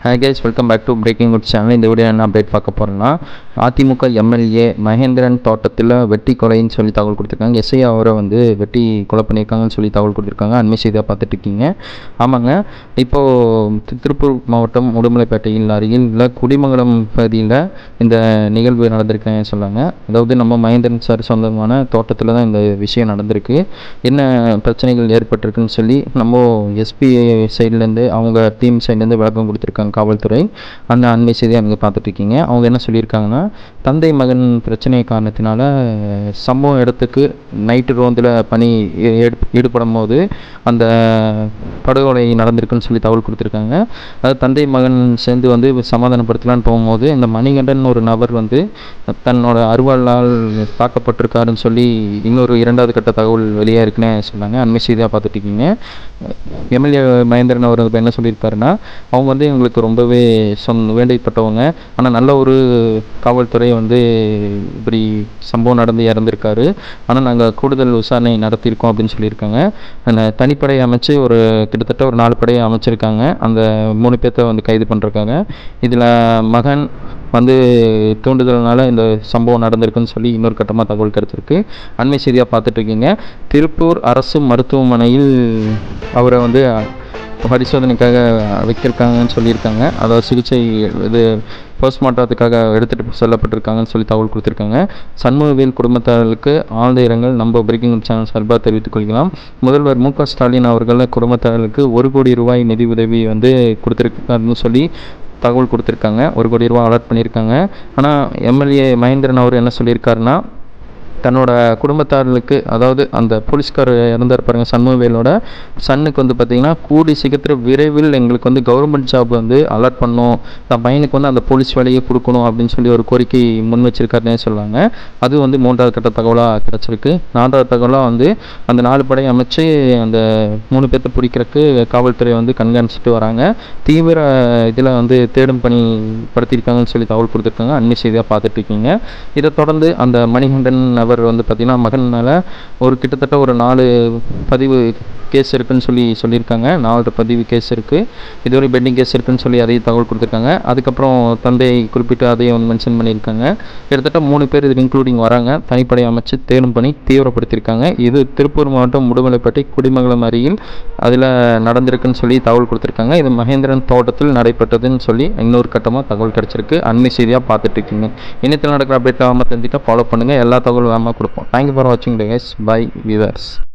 Guys welcome back to breaking good channel இந்த video என்ன update பார்க்க போகிறோம்னா அதிமுக எம்எல்ஏ மகேந்திரன் தோட்டத்தில் வெட்டி கொலைன்னு சொல்லி தகவல் கொடுத்துருக்காங்க. எஸ்ஐ அவரை வந்து வெட்டி கொலை பண்ணியிருக்காங்கன்னு சொல்லி தகவல் கொடுத்துருக்காங்க. அண்மை செய்தியாக பார்த்துட்டு இருக்கீங்க. ஆமாங்க. இப்போது திருப்பூர் மாவட்டம் உடுமலைப்பேட்டையில் அருகில் உள்ள குடிமங்கலம் பகுதியில் இந்த நிகழ்வு நடந்திருக்கேன் சொன்னாங்க. அதாவது நம்ம மகேந்திரன் சார் சொந்தமான தோட்டத்தில் தான் இந்த விஷயம் நடந்திருக்கு. என்ன பிரச்சனைகள் ஏற்பட்டிருக்குன்னு சொல்லி நம்ம எஸ்பிஐ சைட்லேருந்து அவங்க டீம் சைட்லேருந்து விளக்கம் கொடுத்துருக்காங்க. காவல்துறை. அந்த அண்மை செய்தியை நீங்கள் பார்த்துட்ருக்கீங்க. அவங்க என்ன சொல்லியிருக்காங்கன்னா தந்தை மகன் பிரச்சனை காரணத்தினால சம்பவ இடத்துக்கு நைட்டு ரோந்தில் பணி ஈடுபடும் போது அந்த படுகொலை நடந்திருக்குன்னு சொல்லி தகவல் கொடுத்துருக்காங்க. அது தந்தை மகன் சேர்ந்து வந்து சமாதானப்படுத்தலான்னு போகும்போது இந்த மணிகண்டன் ஒரு நபர் வந்து தன்னோட அருவாளால் தாக்கப்பட்டிருக்காருன்னு சொல்லி இன்னொரு இரண்டாவது கட்ட தகவல் வெளியே இருக்குன்னு சொன்னாங்க. அண்மை செய்தியாக பார்த்துட்ருக்கீங்க. எம்எல்ஏ மகேந்திரன் அவர் என்ன சொல்லியிருப்பாருன்னா அவங்க வந்து எங்களுக்கு ரொம்பவே சொந் வேண்டப்பட்டவங்க ஆனால் நல்ல ஒரு காவல்துறை வந்து இப்படி சம்பவம் நடந்து இறந்துருக்காரு. ஆனால் நாங்கள் கூடுதல் விசாரணை நடத்தியிருக்கோம் அப்படின்னு சொல்லியிருக்காங்க. அந்த தனிப்படை அமைச்சு ஒரு கிட்டத்தட்ட ஒரு நாலு படையை அமைச்சிருக்காங்க. அந்த மூணு பேர்த்த வந்து கைது பண்ணிருக்காங்க இதில் மகன் வந்து தூண்டுதல்னால இந்த சம்பவம் நடந்திருக்குன்னு சொல்லி இன்னொரு கட்டமாக தகவல் கிடச்சிருக்கு. அண்மை செய்தியாக பார்த்துட்ருக்கீங்க திருப்பூர் அரசு மருத்துவமனையில் அவரை வந்து பரிசோதனைக்காக வைக்கிருக்காங்கன்னு சொல்லியிருக்காங்க. அதாவது சிகிச்சை இது போஸ்ட்மார்ட்டத்துக்காக எடுத்துகிட்டு செல்லப்பட்டிருக்காங்கன்னு சொல்லி தகவல் கொடுத்துருக்காங்க. சண்முகவேல் குடும்பத்தார்களுக்கு ஆழ்ந்த இரங்கல். நம்ம பிரேக்கிங் சேனல் சார்பாக தெரிவித்துக் கொள்கிறோம். முதல்வர் மு க ஸ்டாலின் அவர்கள் குடும்பத்தாருக்கு ஒரு கோடி ரூபாய் நிதி உதவி வந்து கொடுத்துருக்காருன்னு சொல்லி தகவல் கொடுத்துருக்காங்க. ஒரு கோடி ரூபா அலாட் பண்ணியிருக்காங்க. ஆனால் எம்எல்ஏ மகேந்திரன் அவர் என்ன சொல்லியிருக்காருன்னா தன்னோட குடும்பத்தார்களுக்கு அதாவது அந்த போலீஸ்கார் இறந்தார் பாருங்க சண்முகவேலோட சன்னுக்கு வந்து பார்த்திங்கன்னா கூடி சீக்கிரத்தில் விரைவில் எங்களுக்கு வந்து கவர்மெண்ட் ஜாப் வந்து அலாட் பண்ணும் தன் பையனுக்கு வந்து அந்த போலீஸ் வேலையை கொடுக்கணும் அப்படின்னு சொல்லி ஒரு கோரிக்கை முன் வச்சிருக்காருன்னே சொல்லுவாங்க. அது வந்து மூன்றாவது கட்ட தகவலாக கிடச்சிருக்கு. நான்காவது தகவலாக வந்து அந்த நாலு படை அமைச்சு அந்த மூணு பேர்த்த பிடிக்கிறதுக்கு காவல்துறை வந்து கண்காணிச்சுட்டு வராங்க. தீவிர இதில் வந்து தேடும் பணி படுத்தியிருக்காங்கன்னு சொல்லி தகவல் கொடுத்துருக்காங்க. அண்மை செய்தியாக பார்த்துட்டு இருக்கீங்க. இதை தொடர்ந்து அந்த மணிகண்டன் அவர் வந்து பார்த்திங்கன்னா மகனால் ஒரு கிட்டத்தட்ட ஒரு நாலு பதிவு கேஸ் இருக்குன்னு சொல்லி சொல்லியிருக்காங்க. நாலு பதிவு கேஸ் இருக்குது இதுவரை பெண்டிங் கேஸ் இருக்குதுன்னு சொல்லி அதையும் தகவல் கொடுத்துருக்காங்க. அதுக்கப்புறம் தந்தை குறிப்பிட்டு அதையும் வந்து மென்ஷன் பண்ணியிருக்காங்க. கிட்டத்தட்ட மூணு பேர் இதில் இன்க்ளூடிங் வராங்க. தனிப்படை அமைச்சு தேடும் பணி தீவிரப்படுத்தியிருக்காங்க. இது திருப்பூர் மாவட்டம் முடுமலைப்பட்டி குடிமங்கலம் அருகில் அதில் நடந்திருக்குன்னு சொல்லி தகவல் கொடுத்துருக்காங்க. இது மகேந்திரன் தோட்டத்தில் நடைபெற்றதுன்னு சொல்லி இன்னொரு கட்டமாக தகவல் கிடச்சிருக்கு. அண்மை செய்தியாக பார்த்துட்டு இருக்கீங்க இணையத்தில் நடக்கிற அப்டேட் ஆகாமல் தெரிஞ்சுட்டா ஃபாலோ பண்ணுங்கள் எல்லா தகவலும் வேகமாக கொடுப்போம். தேங்க்யூ ஃபார் வாட்சிங் கைஸ் பை வியூவர்ஸ்